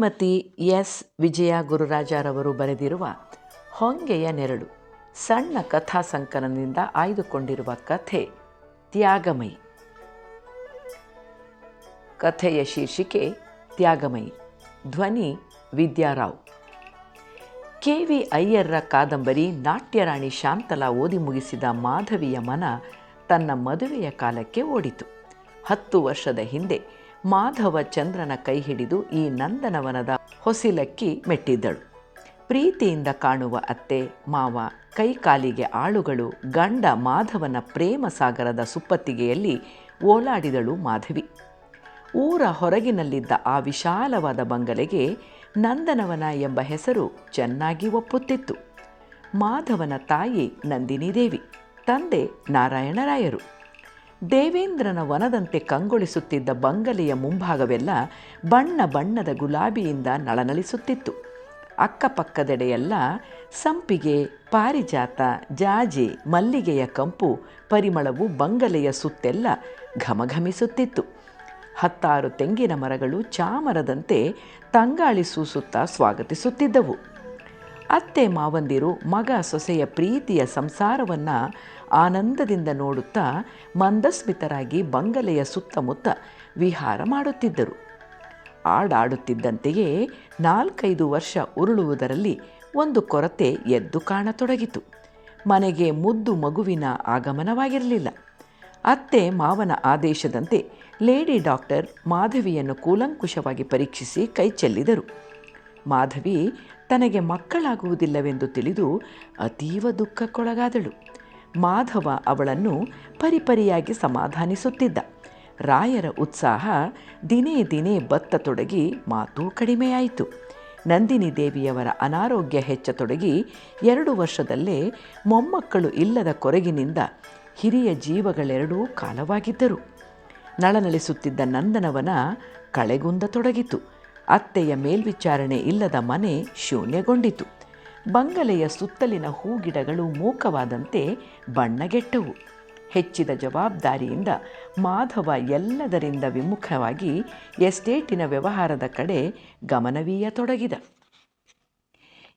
Shrimati S. ವಿಜಯ ಗುರುರಾಜರವರು ಬರೆದಿರುವ ಹೊಂಗೆಯ ನೆರಳು, ಸಣ್ಣ ಕಥಾ ಸಂಕಲನದಿಂದ ಆಯ್ದುಕೊಂಡಿರುವ ಕಥೆ ತ್ಯಾಗಮಯಿ. ಕಥೆಯ ಶೀರ್ಷಿಕೆ ತ್ಯಾಗಮಯಿ, ಧ್ವನಿ ವಿದ್ಯಾರಾವ್. ಕೆ. ವಿ. ಅಯ್ಯರ್ರ ಕಾದಂಬರಿ ನಾಟ್ಯರಾಣಿ ಶಾಂತಲಾ ಓದಿ ಮುಗಿಸಿದ ಮಾಧವಿಯ ಮನ ತನ್ನ ಮದುವೆಯ ಕಾಲಕ್ಕೆ ಓಡಿತು. ಹತ್ತು ವರ್ಷದ ಹಿಂದೆ ಮಾಧವ ಚಂದ್ರನ ಕೈ ಹಿಡಿದು ಈ ನಂದನವನದ ಹೊಸಿಲಕ್ಕಿ ಮೆಟ್ಟಿದ್ದಳು. ಪ್ರೀತಿಯಿಂದ ಕಾಣುವ ಅತ್ತೆ, ಮಾವ, ಕೈಕಾಲಿಗೆ ಆಳುಗಳು, ಗಂಡ ಮಾಧವನ ಪ್ರೇಮ ಸಾಗರದ ಸುಪ್ಪತ್ತಿಗೆಯಲ್ಲಿ ಓಲಾಡಿದಳು ಮಾಧವಿ. ಊರ ಹೊರಗಿನಲ್ಲಿದ್ದ ಆ ವಿಶಾಲವಾದ ಬಂಗಲೆಗೆ ನಂದನವನ ಎಂಬ ಹೆಸರು ಚೆನ್ನಾಗಿ ಒಪ್ಪುತ್ತಿತ್ತು. ಮಾಧವನ ತಾಯಿ ನಂದಿನಿ ದೇವಿ ತಂದೆ ನಾರಾಯಣರಾಯರು. ದೇವೇಂದ್ರನ ವನದಂತೆ ಕಂಗೊಳಿಸುತ್ತಿದ್ದ ಬಂಗಲೆಯ ಮುಂಭಾಗವೆಲ್ಲ ಬಣ್ಣ ಬಣ್ಣದ ಗುಲಾಬಿಯಿಂದ ನಳನಳಿಸುತ್ತಿತ್ತು ಅಕ್ಕಪಕ್ಕದೆಡೆಯೆಲ್ಲ ಸಂಪಿಗೆ, ಪಾರಿಜಾತ, ಜಾಜಿ, ಮಲ್ಲಿಗೆಯ ಕಂಪು, ಪರಿಮಳವು ಬಂಗಲೆಯ ಸುತ್ತೆಲ್ಲ ಘಮಘಮಿಸುತ್ತಿತ್ತು. ಹತ್ತಾರು ತೆಂಗಿನ ಮರಗಳು ಚಾಮರದಂತೆ ತಂಗಾಳಿ ಸೂಸುತ್ತಾ ಸ್ವಾಗತಿಸುತ್ತಿದ್ದವು. ಅತ್ತೆ ಮಾವಂದಿರು ಮಗ ಸೊಸೆಯ ಪ್ರೀತಿಯ ಸಂಸಾರವನ್ನು ಆನಂದದಿಂದ ನೋಡುತ್ತಾ ಮಂದಸ್ಮಿತರಾಗಿ ಬಂಗಲೆಯ ಸುತ್ತಮುತ್ತ ವಿಹಾರ ಮಾಡುತ್ತಿದ್ದರು. ಆಡಾಡುತ್ತಿದ್ದಂತೆಯೇ ನಾಲ್ಕೈದು ವರ್ಷ ಉರುಳುವುದರಲ್ಲಿ ಒಂದು ಕೊರತೆ ಎದ್ದು ಕಾಣತೊಡಗಿತು. ಮನೆಗೆ ಮುದ್ದು ಮಗುವಿನ ಆಗಮನವಾಗಿರಲಿಲ್ಲ. ಅತ್ತೆ ಮಾವನ ಆದೇಶದಂತೆ ಲೇಡಿ ಡಾಕ್ಟರ್ ಮಾಧವಿಯನ್ನು ಕೂಲಂಕುಷವಾಗಿ ಪರೀಕ್ಷಿಸಿ ಕೈ ಚೆಲ್ಲಿದರು. ಮಾಧವಿ ತನಗೆ ಮಕ್ಕಳಾಗುವುದಿಲ್ಲವೆಂದು ತಿಳಿದು ಅತೀವ ದುಃಖಕ್ಕೊಳಗಾದಳು. ಮಾಧವ ಅವಳನ್ನು ಪರಿಪರಿಯಾಗಿ ಸಮಾಧಾನಿಸುತ್ತಿದ್ದ. ರಾಯರ ಉತ್ಸಾಹ ದಿನೇ ದಿನೇ ಬತ್ತ ತೊಡಗಿ ಮಾತೂ ಕಡಿಮೆಯಾಯಿತು. ನಂದಿನಿ ದೇವಿಯವರ ಅನಾರೋಗ್ಯ ಹೆಚ್ಚತೊಡಗಿ ಎರಡು ವರ್ಷದಲ್ಲೇ ಮೊಮ್ಮಕ್ಕಳು ಇಲ್ಲದ ಕೊರಗಿನಿಂದ ಹಿರಿಯ ಜೀವಗಳೆರಡೂ ಕಾಲವಾಗಿದ್ದರು. ನಳನಳಿಸುತ್ತಿದ್ದ ನಂದನವನ ಕಳೆಗುಂದ ತೊಡಗಿತು. ಅತ್ತೆಯ ಮೇಲ್ವಿಚಾರಣೆ ಇಲ್ಲದ ಮನೆ ಶೂನ್ಯಗೊಂಡಿತು. ಬಂಗಲೆಯ ಸುತ್ತಲಿನ ಹೂಗಿಡಗಳು ಮೂಕವಾದಂತೆ ಬಣ್ಣಗೆಟ್ಟವು. ಹೆಚ್ಚಿದ ಜವಾಬ್ದಾರಿಯಿಂದ ಮಾಧವ ಎಲ್ಲದರಿಂದ ವಿಮುಖವಾಗಿ ಎಸ್ಟೇಟಿನ ವ್ಯವಹಾರದ ಕಡೆ ಗಮನವೀಯ ತೊಡಗಿದ.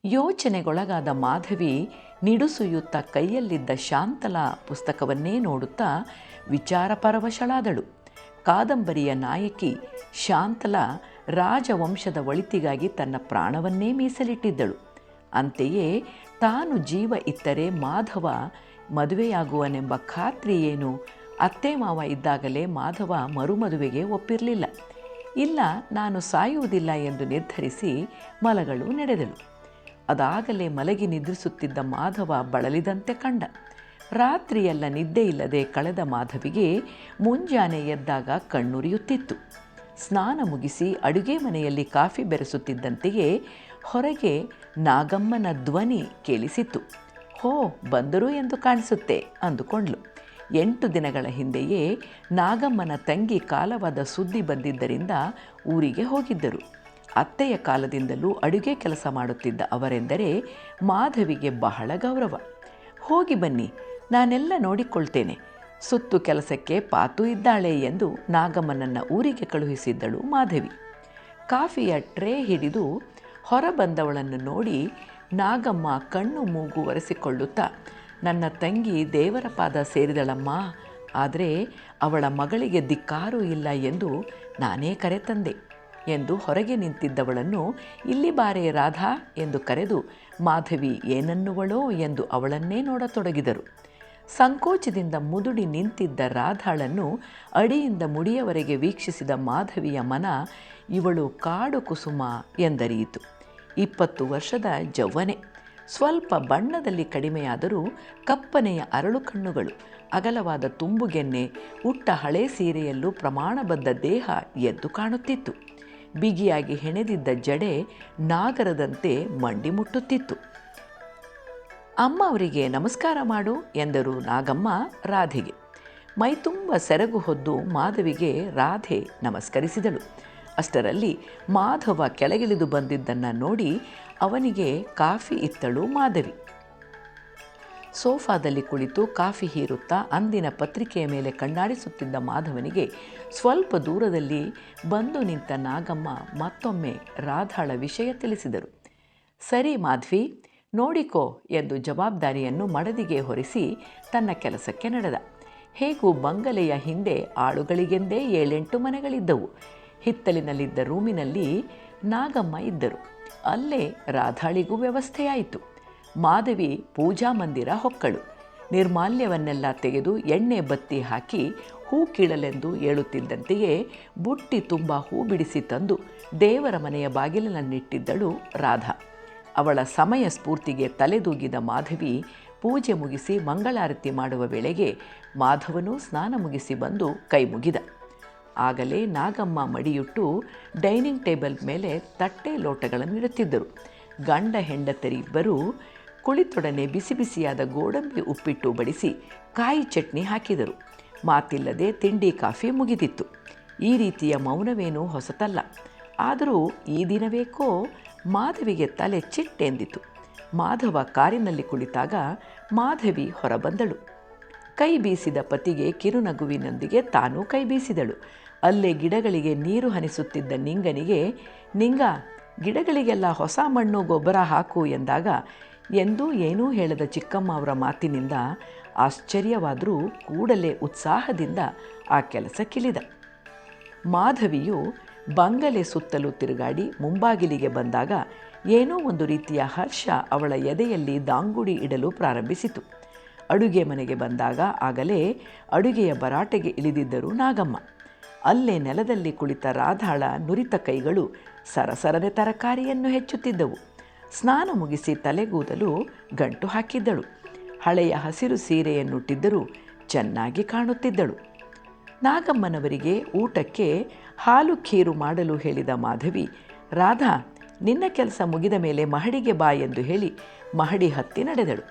ಯೋಚನೆಗೊಳಗಾದ ಮಾಧವಿ ನಿಡುಸುಯುತ್ತ ಕೈಯಲ್ಲಿದ್ದ ಶಾಂತಲಾ ಪುಸ್ತಕವನ್ನೇ ನೋಡುತ್ತಾ ವಿಚಾರಪರವಶಳಾದಳು. ಕಾದಂಬರಿಯ ನಾಯಕಿ ಶಾಂತಲಾ ರಾಜವಂಶದ ಒಳಿತಿಗಾಗಿ ತನ್ನ ಪ್ರಾಣವನ್ನೇ ಮೀಸಲಿಟ್ಟಿದ್ದಳು. ಅಂತೆಯೇ ತಾನು ಜೀವ ಇತ್ತರೆ ಮಾಧವ ಮದುವೆಯಾಗುವನೆಂಬ ಖಾತ್ರಿ ಏನು? ಅತ್ತೆ ಮಾವ ಇದ್ದಾಗಲೇ ಮಾಧವ ಮರುಮದುವೆಗೆ ಒಪ್ಪಿರಲಿಲ್ಲ. ಇಲ್ಲ, ನಾನು ಸಾಯುವುದಿಲ್ಲ ಎಂದು ನಿರ್ಧರಿಸಿ ಮಲಗಳು ನಡೆದಳು. ಅದಾಗಲೇ ಮಲಗಿ ನಿದ್ರಿಸುತ್ತಿದ್ದ ಮಾಧವ ಬಳಲಿದಂತೆ ಕಂಡ. ರಾತ್ರಿಯೆಲ್ಲ ನಿದ್ದೆ ಇಲ್ಲದೆ ಕಳೆದ ಮಾಧವಿಗೆ ಮುಂಜಾನೆ ಎದ್ದಾಗ ಕಣ್ಣುರಿಯುತ್ತಿತ್ತು. ಸ್ನಾನ ಮುಗಿಸಿ ಅಡುಗೆ ಮನೆಯಲ್ಲಿ ಕಾಫಿ ಬೆರೆಸುತ್ತಿದ್ದಂತೆಯೇ ಹೊರಗೆ ನಾಗಮ್ಮನ ಧ್ವನಿ ಕೇಳಿಸಿತು ಹೋ, ಬಂದರು ಎಂದು ಕಾಣಿಸುತ್ತೆ ಅಂದುಕೊಂಡ್ಲು. ಎಂಟು ದಿನಗಳ ಹಿಂದೆಯೇ ನಾಗಮ್ಮನ ತಂಗಿ ಕಾಲವಾದ ಸುದ್ದಿ ಬಂದಿದ್ದರಿಂದ ಊರಿಗೆ ಹೋಗಿದ್ದರು. ಅತ್ತೆಯ ಕಾಲದಿಂದಲೂ ಅಡುಗೆ ಕೆಲಸ ಮಾಡುತ್ತಿದ್ದ ಅವರೆಂದರೆ ಮಾಧವಿಗೆ ಬಹಳ ಗೌರವ. ಹೋಗಿ ಬನ್ನಿ, ನಾನೆಲ್ಲ ನೋಡಿಕೊಳ್ತೇನೆ. ಸುತ್ತು ಕೆಲಸಕ್ಕೆ ಪಾತು ಇದ್ದಾಳೆ ಎಂದು ನಾಗಮ್ಮನನ್ನ ಊರಿಗೆ ಕಳುಹಿಸಿದ್ದಳು ಮಾಧವಿ. ಕಾಫಿಯ ಟ್ರೇ ಹಿಡಿದು ಹೊರಬಂದವಳನ್ನು ನೋಡಿ ನಾಗಮ್ಮ ಕಣ್ಣು ಮೂಗು ಒರೆಸಿಕೊಳ್ಳುತ್ತಾ ನನ್ನ ತಂಗಿ ದೇವರ ಪಾದ ಸೇರಿದಳಮ್ಮ, ಆದರೆ ಅವಳ ಮಗಳಿಗೆ ದಿಕ್ಕಾರು ಇಲ್ಲ ಎಂದು ನಾನೇ ಕರೆತಂದೆ ಎಂದು ಹೊರಗೆ ನಿಂತಿದ್ದವಳನ್ನು, ಇಲ್ಲಿ ಬಾರೆ ರಾಧಾ ಎಂದು ಕರೆದು, ಮಾಧವಿ ಏನನ್ನುವಳೋ ಎಂದು ಅವಳನ್ನೇ ನೋಡತೊಡಗಿದರು. ಸಂಕೋಚದಿಂದ ಮುದುಡಿ ನಿಂತಿದ್ದ ರಾಧಾಳನ್ನು ಅಡಿಯಿಂದ ಮುಡಿಯವರೆಗೆ ವೀಕ್ಷಿಸಿದ ಮಾಧವಿಯ ಮನ ಇವಳು ಕಾಡು ಕುಸುಮ ಎಂದರಿಯಿತು. ಇಪ್ಪತ್ತು ವರ್ಷದ ಜವ್ವನೆ ಸ್ವಲ್ಪ ಬಣ್ಣದಲ್ಲಿ ಕಡಿಮೆಯಾದರೂ ಕಪ್ಪನೆಯ ಅರಳು ಕಣ್ಣುಗಳು, ಅಗಲವಾದ ತುಂಬುಗೆನ್ನೆ ಉಟ್ಟ ಹಳೆ ಸೀರೆಯಲ್ಲೂ ಪ್ರಮಾಣಬದ್ಧ ದೇಹ ಎದ್ದು ಕಾಣುತ್ತಿತ್ತು. ಬಿಗಿಯಾಗಿ ಹೆಣೆದಿದ್ದ ಜಡೆ ನಾಗರದಂತೆ ಮಂಡಿ ಮುಟ್ಟುತ್ತಿತ್ತು ಅಮ್ಮ ಅವರಿಗೆ ನಮಸ್ಕಾರ ಮಾಡು ಎಂದರು ನಾಗಮ್ಮ ರಾಧೆಗೆ. ಮೈತುಂಬ ಸೆರಗು ಹೊದ್ದು ಮಾಧವಿಗೆ ರಾಧೆ ನಮಸ್ಕರಿಸಿದಳು. ಅಷ್ಟರಲ್ಲಿ ಮಾಧವ ಕೆಳಗಿಳಿದು ಬಂದಿದ್ದನ್ನು ನೋಡಿ ಅವನಿಗೆ ಕಾಫಿ ಇತ್ತಳು ಮಾಧವಿ. ಸೋಫಾದಲ್ಲಿ ಕುಳಿತು ಕಾಫಿ ಹೀರುತ್ತಾ ಅಂದಿನ ಪತ್ರಿಕೆಯ ಮೇಲೆ ಕಣ್ಣಾಡಿಸುತ್ತಿದ್ದ ಮಾಧವನಿಗೆ ಸ್ವಲ್ಪ ದೂರದಲ್ಲಿ ಬಂದು ನಿಂತ ನಾಗಮ್ಮ ಮತ್ತೊಮ್ಮೆ ರಾಧಾಳ ವಿಷಯ ತಿಳಿಸಿದರು. ಸರಿ ಮಾಧ್ವಿ ನೋಡಿಕೋ ಎಂದು ಜವಾಬ್ದಾರಿಯನ್ನು ಮಡದಿಗೆ ಹೊರಿಸಿ ತನ್ನ ಕೆಲಸಕ್ಕೆ ನಡೆದ. ಹೇಗೂ ಬಂಗಲೆಯ ಹಿಂದೆ ಆಳುಗಳಿಗೆಂದೇ ಏಳೆಂಟು ಮನೆಗಳಿದ್ದವು. ಹಿತ್ತಲಿನಲ್ಲಿದ್ದ ರೂಮಿನಲ್ಲಿ ನಾಗಮ್ಮ ಇದ್ದರು. ಅಲ್ಲೇ ರಾಧಾಳಿಗೂ ವ್ಯವಸ್ಥೆಯಾಯಿತು. ಮಾಧವಿ ಪೂಜಾ ಮಂದಿರ ಹೊಕ್ಕಳು. ನಿರ್ಮಾಲ್ಯವನ್ನೆಲ್ಲ ತೆಗೆದು ಎಣ್ಣೆ ಬತ್ತಿ ಹಾಕಿ ಹೂ ಕೀಳಲೆಂದು ಹೇಳುತ್ತಿದ್ದಂತೆಯೇ ಬುಟ್ಟಿ ತುಂಬ ಹೂ ಬಿಡಿಸಿ ತಂದು ದೇವರ ಮನೆಯ ಬಾಗಿಲನ್ನಿಟ್ಟಿದ್ದಳು ರಾಧಾ. ಅವಳ ಸಮಯ ಸ್ಫೂರ್ತಿಗೆ ತಲೆದೂಗಿದ ಮಾಧವಿ ಪೂಜೆ ಮುಗಿಸಿ ಮಂಗಳಾರತಿ ಮಾಡುವ ವೇಳೆಗೆ ಮಾಧವನು ಸ್ನಾನ ಮುಗಿಸಿ ಬಂದು ಕೈ ಮುಗಿದ. ಆಗಲೇ ನಾಗಮ್ಮ ಮಡಿಯುಟ್ಟು ಡೈನಿಂಗ್ ಟೇಬಲ್ ಮೇಲೆ ತಟ್ಟೆ ಲೋಟಗಳನ್ನು ಇಡುತ್ತಿದ್ದರು. ಗಂಡ ಹೆಂಡತರಿಬ್ಬರು ಕುಳಿತೊಡನೆ ಬಿಸಿ ಬಿಸಿಯಾದ ಗೋಡಂಬಿ ಉಪ್ಪಿಟ್ಟು ಬಡಿಸಿ ಕಾಯಿ ಚಟ್ನಿ ಹಾಕಿದರು. ಮಾತಿಲ್ಲದೆ ತಿಂಡಿ ಕಾಫಿ ಮುಗಿದಿತ್ತು. ಈ ರೀತಿಯ ಮೌನವೇನೂ ಹೊಸತಲ್ಲ. ಆದರೂ ಈ ದಿನವೇಕೋ ಮಾಧವಿಗೆ ತಲೆ ಚಿಟ್ಟೆಂದಿತು. ಮಾಧವ ಕಾರಿನಲ್ಲಿ ಕುಳಿತಾಗ ಮಾಧವಿ ಹೊರಬಂದಳು. ಕೈ ಬೀಸಿದ ಪತಿಗೆ ಕಿರುನಗುವಿನೊಂದಿಗೆ ತಾನೂ ಕೈ ಬೀಸಿದಳು. ಅಲ್ಲೇ ಗಿಡಗಳಿಗೆ ನೀರು ಹನಿಸುತ್ತಿದ್ದ ನಿಂಗನಿಗೆ, ನಿಂಗ, ಗಿಡಗಳಿಗೆಲ್ಲ ಹೊಸ ಮಣ್ಣು ಗೊಬ್ಬರ ಹಾಕು ಎಂದಾಗ, ಎಂದೂ ಏನೂ ಹೇಳದ ಚಿಕ್ಕಮ್ಮ ಅವರ ಮಾತಿನಿಂದ ಆಶ್ಚರ್ಯವಾದರೂ ಕೂಡಲೇ ಉತ್ಸಾಹದಿಂದ ಆ ಕೆಲಸಕ್ಕಿಳಿದ ಮಾಧವಿಯು ಬಂಗಲೆ ಸುತ್ತಲೂ ತಿರುಗಾಡಿ ಮುಂಬಾಗಿಲಿಗೆ ಬಂದಾಗ ಏನೋ ಒಂದು ರೀತಿಯ ಹರ್ಷ ಅವಳ ಎದೆಯಲ್ಲಿ ದಾಂಗುಡಿ ಇಡಲು ಪ್ರಾರಂಭಿಸಿತು. ಅಡುಗೆ ಮನೆಗೆ ಬಂದಾಗ ಆಗಲೇ ಅಡುಗೆಯ ಬರಾಟೆಗೆ ಇಳಿದಿದ್ದರು ನಾಗಮ್ಮ. ಅಲ್ಲೇ ನೆಲದಲ್ಲಿ ಕುಳಿತ ರಾಧಾಳ ನುರಿತ ಕೈಗಳು ಸರಸರನೆ ತರಕಾರಿಯನ್ನು ಹೆಚ್ಚುತ್ತಿದ್ದವು. ಸ್ನಾನ ಮುಗಿಸಿ ತಲೆಗೂದಲು ಗಂಟು ಹಾಕಿದ್ದಳು. ಹಳೆಯ ಹಸಿರು ಸೀರೆಯನ್ನುಟ್ಟಿದ್ದರೂ ಚೆನ್ನಾಗಿ ಕಾಣುತ್ತಿದ್ದಳು. ನಾಗಮ್ಮನವರಿಗೆ ಊಟಕ್ಕೆ ಹಾಲು ಖೀರು ಮಾಡಲು ಹೇಳಿದ ಮಾಧವಿ, ರಾಧಾ, ನಿನ್ನ ಕೆಲಸ ಮುಗಿದ ಮೇಲೆ ಮಹಡಿಗೆ ಬಾ ಎಂದು ಹೇಳಿ ಮಹಡಿ ಹತ್ತಿ ನಡೆದಳು.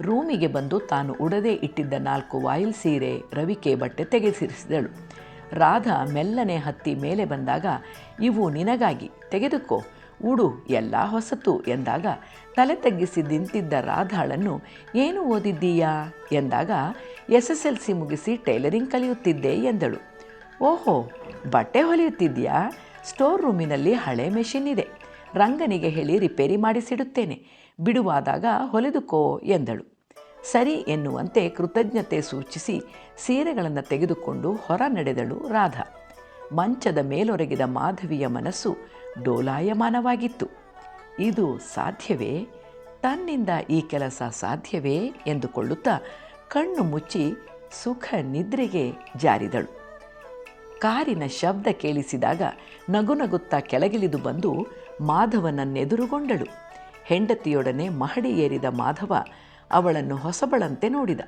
ರೂಮಿಗೆ ಬಂದು ತಾನು ಉಡದೆ ಇಟ್ಟಿದ್ದ ನಾಲ್ಕು ವಾಯಿಲ್ ಸೀರೆ ರವಿಕೆ ಬಟ್ಟೆ ತೆಗೆಸಿರಿಸಿದಳು. ರಾಧಾ ಮೆಲ್ಲನೆ ಹತ್ತಿ ಮೇಲೆ ಬಂದಾಗ, ಇವು ನಿನಗಾಗಿ, ತೆಗೆದುಕೋ, ಉಡು, ಎಲ್ಲ ಹೊಸತು ಎಂದಾಗ ತಲೆ ತಗ್ಗಿಸಿ ನಿಂತಿದ್ದ ರಾಧಾಳನ್ನು, ಏನು ಓದಿದ್ದೀಯಾ? ಎಂದಾಗ, ಎಸ್ ಎಸ್ ಎಲ್ ಸಿ ಮುಗಿಸಿ ಟೈಲರಿಂಗ್ ಕಲಿಯುತ್ತಿದ್ದೆ ಎಂದಳು. ಓಹೋ, ಬಟ್ಟೆ ಹೊಲಿಯುತ್ತಿದ್ಯಾ ಸ್ಟೋರ್ ರೂಮಿನಲ್ಲಿ ಹಳೆ ಮೆಷಿನ್ ಇದೆ. ರಂಗನಿಗೆ ಹೇಳಿ ರಿಪೇರಿ ಮಾಡಿಸಿಡುತ್ತೇನೆ. ಬಿಡುವಾದಾಗ ಹೊಲಿದುಕೋ ಎಂದಳು. ಸರಿ ಎನ್ನುವಂತೆ ಕೃತಜ್ಞತೆ ಸೂಚಿಸಿ ಸೀರೆಗಳನ್ನು ತೆಗೆದುಕೊಂಡು ಹೊರ ನಡೆದಳು ರಾಧಾ. ಮಂಚದ ಮೇಲೊರಗಿದ ಮಾಧವಿಯ ಮನಸ್ಸು ಡೋಲಾಯಮಾನವಾಗಿತ್ತು. ಇದು ಸಾಧ್ಯವೇ? ತನ್ನಿಂದ ಈ ಕೆಲಸ ಸಾಧ್ಯವೇ? ಎಂದುಕೊಳ್ಳುತ್ತಾ ಕಣ್ಣು ಮುಚ್ಚಿ ಸುಖ ನಿದ್ರೆಗೆ ಜಾರಿದಳು. ಕಾರಿನ ಶಬ್ದ ಕೇಳಿಸಿದಾಗ ನಗುನಗುತ್ತಾ ಕೆಳಗಿಳಿದು ಬಂದು ಮಾಧವನನ್ನೆದುರುಗೊಂಡಳು. ಹೆಂಡತಿಯೊಡನೆ ಮಹಡಿ ಏರಿದ ಮಾಧವ ಅವಳನ್ನು ಹೊಸಬಳಂತೆ ನೋಡಿದ.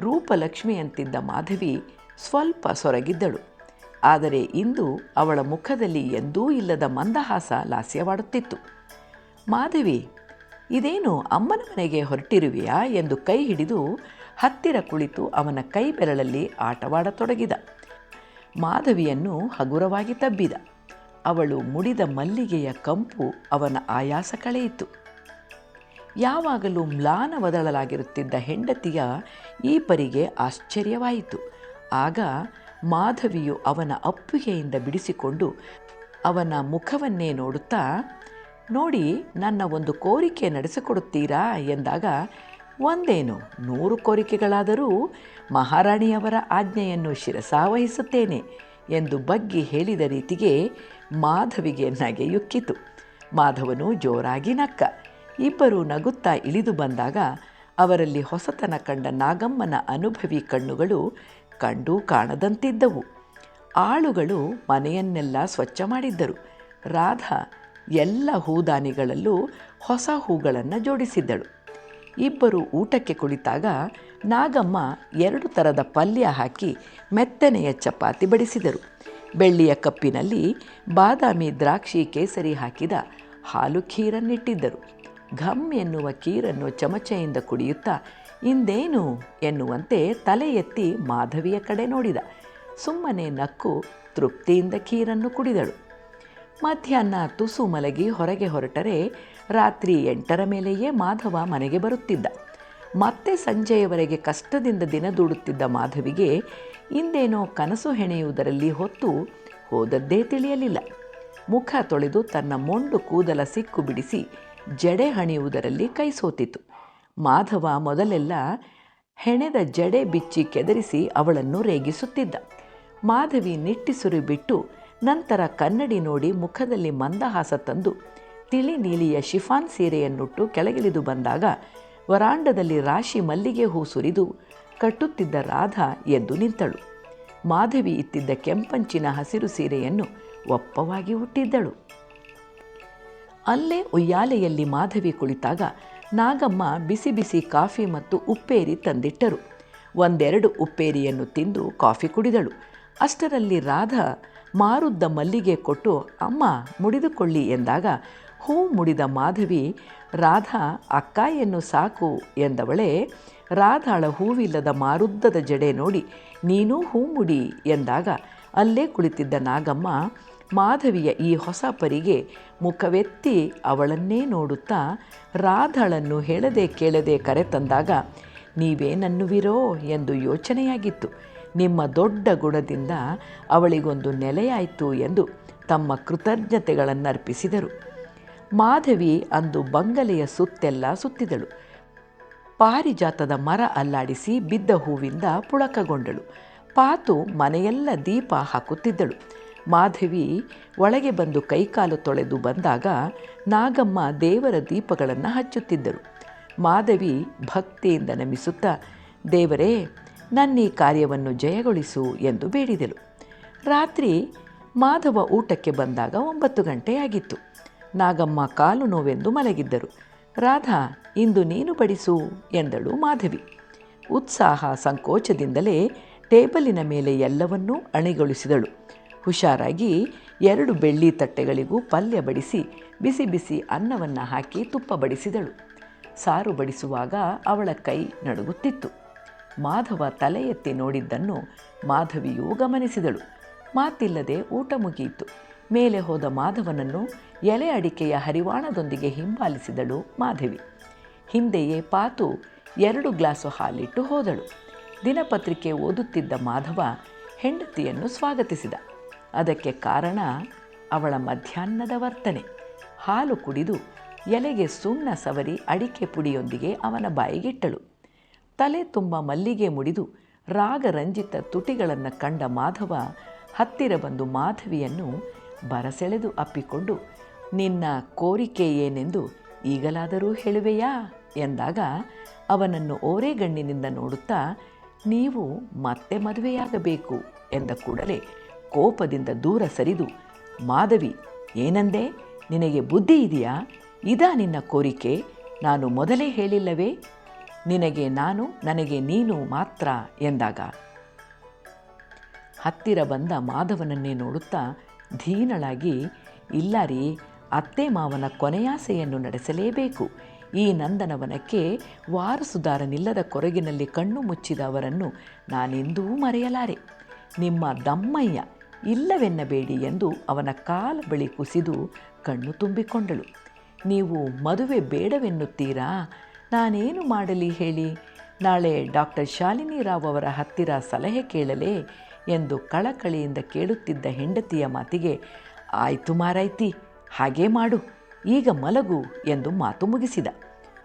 ರೂಪಲಕ್ಷ್ಮಿಯಂತಿದ್ದ ಮಾಧವಿ ಸ್ವಲ್ಪ ಸೊರಗಿದ್ದಳು. ಆದರೆ ಇಂದು ಅವಳ ಮುಖದಲ್ಲಿ ಎಂದೂ ಇಲ್ಲದ ಮಂದಹಾಸ ಲಾಸ್ಯವಾಡುತ್ತಿತ್ತು. ಮಾಧವಿ, ಇದೇನು ಅಮ್ಮನ ಮನೆಗೆ ಹೊರಟಿರುವೆಯಾ ಎಂದು ಕೈ ಹಿಡಿದು ಹತ್ತಿರ ಕುಳಿತು ಅವನ ಕೈ ಬೆರಳಲ್ಲಿ ಆಟವಾಡತೊಡಗಿದ. ಮಾಧವಿಯನ್ನು ಹಗುರವಾಗಿ ತಬ್ಬಿದ. ಅವಳು ಮುಡಿದ ಮಲ್ಲಿಗೆಯ ಕಂಪು ಅವನ ಆಯಾಸ ಕಳೆಯಿತು. ಯಾವಾಗಲೂ ಮ್ಲಾನ ಬದಲಾಗಿರುತ್ತಿದ್ದ ಹೆಂಡತಿಯ ಈ ಪರಿಗೆ ಆಶ್ಚರ್ಯವಾಯಿತು. ಆಗ ಮಾಧವಿಯು ಅವನ ಅಪ್ಪುಗೆಯಿಂದ ಬಿಡಿಸಿಕೊಂಡು ಅವನ ಮುಖವನ್ನೇ ನೋಡುತ್ತಾ, ನೋಡಿ, ನನ್ನ ಒಂದು ಕೋರಿಕೆ ನಡೆಸಿಕೊಡುತ್ತೀರಾ? ಎಂದಾಗ, ಒಂದೇನು, ನೂರು ಕೋರಿಕೆಗಳಾದರೂ ಮಹಾರಾಣಿಯವರ ಆಜ್ಞೆಯನ್ನು ಶಿರಸಾವಹಿಸುತ್ತೇನೆ ಎಂದು ಬಗ್ಗಿ ಹೇಳಿದ ರೀತಿಗೆ ಮಾಧವಿಗೆ ನಗೆಯುಕ್ಕಿತು. ಮಾಧವನು ಜೋರಾಗಿ ನಕ್ಕ. ಇಬ್ಬರು ನಗುತ್ತಾ ಇಳಿದು ಬಂದಾಗ ಅವರಲ್ಲಿ ಹೊಸತನ ಕಂಡ ನಾಗಮ್ಮನ ಅನುಭವಿ ಕಣ್ಣುಗಳು ಕಂಡು ಕಾಣದಂತಿದ್ದವು. ಆಳುಗಳು ಮನೆಯನ್ನೆಲ್ಲ ಸ್ವಚ್ಛ ಮಾಡಿದ್ದರು. ರಾಧಾ ಎಲ್ಲ ಹೂದಾನಿಗಳಲ್ಲೂ ಹೊಸ ಹೂಗಳನ್ನು ಜೋಡಿಸಿದ್ದಳು. ಇಬ್ಬರು ಊಟಕ್ಕೆ ಕುಳಿತಾಗ ನಾಗಮ್ಮ ಎರಡು ಥರದ ಪಲ್ಯ ಹಾಕಿ ಮೆತ್ತನೆಯ ಚಪಾತಿ ಬಡಿಸಿದರು. ಬೆಳ್ಳಿಯ ಕಪ್ಪಿನಲ್ಲಿ ಬಾದಾಮಿ ದ್ರಾಕ್ಷಿ ಕೇಸರಿ ಹಾಕಿದ ಹಾಲು ಖೀರನ್ನಿಟ್ಟಿದ್ದರು. ಘಮ್ ಎನ್ನುವ ಕೀರನ್ನು ಚಮಚೆಯಿಂದ ಕುಡಿಯುತ್ತಾ ಇಂದೇನು ಎನ್ನುವಂತೆ ತಲೆ ಎತ್ತಿ ಮಾಧವಿಯ ಕಡೆ ನೋಡಿದ. ಸುಮ್ಮನೆ ನಕ್ಕು ತೃಪ್ತಿಯಿಂದ ಖೀರನ್ನು ಕುಡಿದಳು. ಮಧ್ಯಾಹ್ನ ತುಸು ಮಲಗಿ ಹೊರಗೆ ಹೊರಟರೆ ರಾತ್ರಿ ಎಂಟರ ಮೇಲೆಯೇ ಮಾಧವ ಮನೆಗೆ ಬರುತ್ತಿದ್ದ. ಮತ್ತೆ ಸಂಜೆಯವರೆಗೆ ಕಷ್ಟದಿಂದ ದಿನ ದೂಡುತ್ತಿದ್ದ ಮಾಧವಿಗೆ ಇಂದೇನೋ ಕನಸು ಹೆಣೆಯುವುದರಲ್ಲಿ ಹೊತ್ತು ಹೋದದ್ದೇ ತಿಳಿಯಲಿಲ್ಲ. ಮುಖ ತೊಳೆದು ತನ್ನ ಮೊಂಡು ಕೂದಲ ಸಿಕ್ಕು ಬಿಡಿಸಿ ಜಡೆ ಹಣಿಯುವುದರಲ್ಲಿ ಕೈ ಸೋತಿತು. ಮಾಧವ ಮೊದಲೆಲ್ಲ ಹೆಣೆದ ಜಡೆ ಬಿಚ್ಚಿ ಕೆದರಿಸಿ ಅವಳನ್ನು ರೇಗಿಸುತ್ತಿದ್ದ. ಮಾಧವಿ ನಿಟ್ಟಿಸುರಿ ಬಿಟ್ಟು ನಂತರ ಕನ್ನಡಿ ನೋಡಿ ಮುಖದಲ್ಲಿ ಮಂದಹಾಸ ತಂದು ತಿಳಿ ನೀಲಿಯ ಶಿಫಾನ್ ಸೀರೆಯನ್ನುಟ್ಟು ಕೆಳಗಿಳಿದು ಬಂದಾಗ ವರಾಂಡದಲ್ಲಿ ರಾಶಿ ಮಲ್ಲಿಗೆ ಹೂ ಸುರಿದು ಕಟ್ಟುತ್ತಿದ್ದ ರಾಧಾ ಎದ್ದು ನಿಂತಳು. ಮಾಧವಿ ಇತ್ತಿದ್ದ ಕೆಂಪಂಚಿನ ಹಸಿರು ಸೀರೆಯನ್ನು ಒಪ್ಪವಾಗಿ ಹುಟ್ಟಿದ್ದಳು ಅಲ್ಲೇ ಉಯ್ಯಾಲೆಯಲ್ಲಿ ಮಾಧವಿ ಕುಳಿತಾಗ ನಾಗಮ್ಮ ಬಿಸಿ ಬಿಸಿ ಕಾಫಿ ಮತ್ತು ಉಪ್ಪೇರಿ ತಂದಿಟ್ಟರು. ಒಂದೆರಡು ಉಪ್ಪೇರಿಯನ್ನು ತಿಂದು ಕಾಫಿ ಕುಡಿದಳು. ಅಷ್ಟರಲ್ಲಿ ರಾಧಾ ಮಾರುದ್ದ ಮಲ್ಲಿಗೆ ಕೊಟ್ಟು, ಅಮ್ಮ, ಮುಡಿದುಕೊಳ್ಳಿ ಎಂದಾಗ ಹೂ ಮುಡಿದ ಮಾಧವಿ, ರಾಧಾ, ಅಕ್ಕಾಯನ್ನು ಸಾಕು ಎಂದವಳೇ, ರಾಧಾಳ ಹೂವಿಲ್ಲದ ಮಾರುದ್ದದ ಜಡೆ ನೋಡಿ, ನೀನೂ ಹೂ ಮುಡಿ ಎಂದಾಗ ಅಲ್ಲೇ ಕುಳಿತಿದ್ದ ನಾಗಮ್ಮ, ಮಾಧವಿಯ ಈ ಹೊಸ ಪರಿಗೆ ಮುಖವೆತ್ತಿ ಅವಳನ್ನೇ ನೋಡುತ್ತಾ ರಾಧಳನ್ನು ಹೇಳದೆ ಕೇಳದೆ ಕರೆತಂದಾಗ ನೀವೇನನ್ನುವಿರೋ ಎಂದು ಯೋಚನೆಯಾಗಿತ್ತು. ನಿಮ್ಮ ದೊಡ್ಡ ಗುಣದಿಂದ ಅವಳಿಗೊಂದು ನೆಲೆಯಾಯಿತು ಎಂದು ತಮ್ಮ ಕೃತಜ್ಞತೆಗಳನ್ನರ್ಪಿಸಿದರು. ಮಾಧವಿ ಅಂದು ಬಂಗಲೆಯ ಸುತ್ತೆಲ್ಲ ಸುತ್ತಿದಳು. ಪಾರಿಜಾತದ ಮರ ಅಲ್ಲಾಡಿಸಿ ಬಿದ್ದ ಹೂವಿಂದ ಪುಳಕಗೊಂಡಳು. ಪಾತು ಮನೆಯೆಲ್ಲ ದೀಪ ಹಾಕುತ್ತಿದ್ದಳು. ಮಾಧವಿ ಒಳಗೆ ಬಂದು ಕೈಕಾಲು ತೊಳೆದು ಬಂದಾಗ ನಾಗಮ್ಮ ದೇವರ ದೀಪಗಳನ್ನು ಹಚ್ಚುತ್ತಿದ್ದರು. ಮಾಧವಿ ಭಕ್ತಿಯಿಂದ ನಮಿಸುತ್ತಾ, ದೇವರೇ, ನನ್ನ ಈ ಕಾರ್ಯವನ್ನು ಜಯಗೊಳಿಸು ಎಂದು ಬೇಡಿದಳು. ರಾತ್ರಿ ಮಾಧವ ಊಟಕ್ಕೆ ಬಂದಾಗ ಒಂಬತ್ತು ಗಂಟೆಯಾಗಿತ್ತು ನಾಗಮ್ಮ ಕಾಲು ನೋವೆಂದು ಮಲಗಿದ್ದರು. ರಾಧಾ, ಇಂದು ನೀನು ಬಡಿಸು, ಎಂದಳು ಮಾಧವಿ. ಉತ್ಸಾಹ ಸಂಕೋಚದಿಂದಲೇ ಟೇಬಲಿನ ಮೇಲೆ ಎಲ್ಲವನ್ನೂ ಅಣಿಗೊಳಿಸಿದಳು. ಹುಷಾರಾಗಿ ಎರಡು ಬೆಳ್ಳಿ ತಟ್ಟೆಗಳಿಗೂ ಪಲ್ಯ ಬಡಿಸಿ ಬಿಸಿ ಬಿಸಿ ಅನ್ನವನ್ನು ಹಾಕಿ ತುಪ್ಪ ಬಡಿಸಿದಳು. ಸಾರು ಬಡಿಸುವಾಗ ಅವಳ ಕೈ ನಡುಗುತ್ತಿತ್ತು. ಮಾಧವ ತಲೆ ಎತ್ತಿ ನೋಡಿದ್ದನ್ನು ಮಾಧವಿಯೂ ಗಮನಿಸಿದಳು. ಮಾತಿಲ್ಲದೆ ಊಟ ಮುಗಿಯಿತು. ಮೇಲೆ ಹೋದ ಮಾಧವನನ್ನು ಎಲೆ ಅಡಿಕೆಯ ಹರಿವಾಣದೊಂದಿಗೆ ಹಿಂಬಾಲಿಸಿದಳು ಮಾಧವಿ. ಹಿಂದೆಯೇ ಪಾತು ಎರಡು ಗ್ಲಾಸು ಹಾಲಿಟ್ಟು ಹೋದಳು. ದಿನಪತ್ರಿಕೆ ಓದುತ್ತಿದ್ದ ಮಾಧವ ಹೆಂಡತಿಯನ್ನು ಸ್ವಾಗತಿಸಿದ. ಅದಕ್ಕೆ ಕಾರಣ ಅವಳ ಮಧ್ಯಾಹ್ನದ ವರ್ತನೆ. ಹಾಲು ಕುಡಿದು ಎಲೆಗೆ ಸುಣ್ಣ ಸವರಿ ಅಡಿಕೆ ಪುಡಿಯೊಂದಿಗೆ ಅವನ ಬಾಯಿಗಿಟ್ಟಳು. ತಲೆ ತುಂಬ ಮಲ್ಲಿಗೆ ಮುಡಿದು ರಾಗರಂಜಿತ ತುಟಿಗಳನ್ನು ಕಂಡ ಮಾಧವ ಹತ್ತಿರ ಬಂದು ಮಾಧವಿಯನ್ನು ಬರಸೆಳೆದು ಅಪ್ಪಿಕೊಂಡು, ನಿನ್ನ ಕೋರಿಕೆ ಏನೆಂದು ಈಗಲಾದರೂ ಹೇಳುವೆಯಾ? ಎಂದಾಗ ಅವನನ್ನು ಓರೆಗಣ್ಣಿನಿಂದ ನೋಡುತ್ತಾ, ನೀವು ಮತ್ತೆ ಮದುವೆಯಾಗಬೇಕು ಎಂದ ಕೂಡಲೇ ಕೋಪದಿಂದ ದೂರ ಸರಿದು, ಮಾಧವಿ, ಏನಂದೆ, ನಿನಗೆ ಬುದ್ಧಿ ಇದೆಯಾ? ಇದಾ ನಿನ್ನ ಕೋರಿಕೆ? ನಾನು ಮೊದಲೇ ಹೇಳಿಲ್ಲವೇ? ನಿನಗೆ ನಾನು, ನನಗೆ ನೀನು ಮಾತ್ರ ಎಂದಾಗ ಹತ್ತಿರ ಬಂದ ಮಾಧವನನ್ನೇ ನೋಡುತ್ತಾ ಧೀನಳಾಗಿ, ಇಲ್ಲ ರೀ, ಅತ್ತೆ ಮಾವನ ಕೊನೆಯಾಸೆಯನ್ನು ನಡೆಸಲೇಬೇಕು. ಈ ನಂದನವನಕ್ಕೆ ವಾರಸುದಾರನಿಲ್ಲದ ಕೊರಗಿನಲ್ಲಿ ಕಣ್ಣು ಮುಚ್ಚಿದ ಅವರನ್ನು ನಾನೆಂದೂ ಮರೆಯಲಾರೆ. ನಿಮ್ಮ ದಮ್ಮಯ್ಯ ಇಲ್ಲವೆನ್ನಬೇಡಿ ಎಂದು ಅವನ ಕಾಲ ಬಳಿ ಕುಸಿದು ಕಣ್ಣು ತುಂಬಿಕೊಂಡಳು. ನೀವು ಮದುವೆ ಬೇಡವೆನ್ನುತ್ತೀರಾ? ನಾನೇನು ಮಾಡಲಿ ಹೇಳಿ? ನಾಳೆ ಡಾಕ್ಟರ್ ಶಾಲಿನಿ ರಾವ್ ಅವರ ಹತ್ತಿರ ಸಲಹೆ ಕೇಳಲೇ ಎಂದು ಕಳಕಳಿಯಿಂದ ಕೇಳುತ್ತಿದ್ದ ಹೆಂಡತಿಯ ಮಾತಿಗೆ, ಆಯ್ತು ಮಾರಾಯ್ತಿ, ಹಾಗೇ ಮಾಡು, ಈಗ ಮಲಗು ಎಂದು ಮಾತು ಮುಗಿಸಿದ.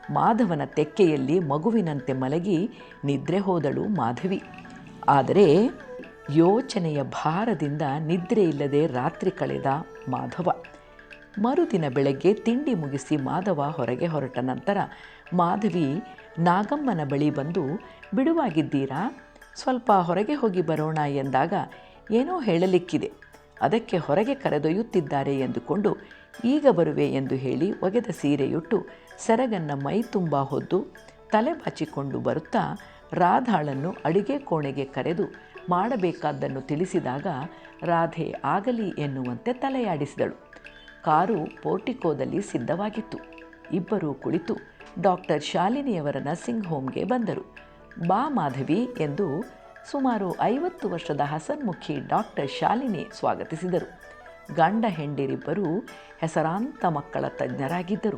ಮಾಧವನ ತೆಕ್ಕೆಯಲ್ಲಿ ಮಗುವಿನಂತೆ ಮಲಗಿ ನಿದ್ರೆ ಹೋದಳು ಮಾಧವಿ. ಆದರೆ ಯೋಚನೆಯ ಭಾರದಿಂದ ನಿದ್ರೆಯಿಲ್ಲದೆ ರಾತ್ರಿ ಕಳೆದ ಮಾಧವ. ಮರುದಿನ ಬೆಳಗ್ಗೆ ತಿಂಡಿ ಮುಗಿಸಿ ಮಾಧವ ಹೊರಗೆ ಹೊರಟ ನಂತರ ಮಾಧವಿ, ನಾಗಮ್ಮನ ಬಳಿ ಬಂದು ಬಿಡುವಾಗಿದ್ದೀರಾ? ಸ್ವಲ್ಪ ಹೊರಗೆ ಹೋಗಿ ಬರೋಣ ಎಂದಾಗ ಏನೋ ಹೇಳಲಿಕ್ಕಿದೆ. ಅದಕ್ಕೆ ಹೊರಗೆ ಕರೆದೊಯ್ಯುತ್ತಿದ್ದಾರೆ ಎಂದುಕೊಂಡು ಈಗ ಬರುವೆ ಎಂದು ಹೇಳಿ ಒಗೆದ ಸೀರೆಯುಟ್ಟು ಸೆರಗನ್ನ ಮೈ ತುಂಬ ಹೊದ್ದು ತಲೆ ಬಾಚಿಕೊಂಡು ಬರುತ್ತಾ ರಾಧಾಳನ್ನು ಅಡಿಗೆ ಕೋಣೆಗೆ ಕರೆದು ಮಾಡಬೇಕಾದ್ದನ್ನು ತಿಳಿಸಿದಾಗ ರಾಧೆ ಆಗಲಿ ಎನ್ನುವಂತೆ ತಲೆಯಾಡಿಸಿದಳು. ಕಾರು ಪೋರ್ಟಿಕೋದಲ್ಲಿ ಸಿದ್ಧವಾಗಿತ್ತು. ಇಬ್ಬರೂ ಕುಳಿತು ಡಾಕ್ಟರ್ ಶಾಲಿನಿಯವರ ನರ್ಸಿಂಗ್ ಹೋಮ್ಗೆ ಬಂದರು. ಬಾ ಮಾಧವಿ ಎಂದು ಸುಮಾರು ಐವತ್ತು ವರ್ಷದ ಹಸನ್ಮುಖಿ ಡಾಕ್ಟರ್ ಶಾಲಿನಿ ಸ್ವಾಗತಿಸಿದರು. ಗಂಡ ಹೆಂಡಿರಿಬ್ಬರು ಹೆಸರಾಂತ ಮಕ್ಕಳ ತಜ್ಞರಾಗಿದ್ದರು.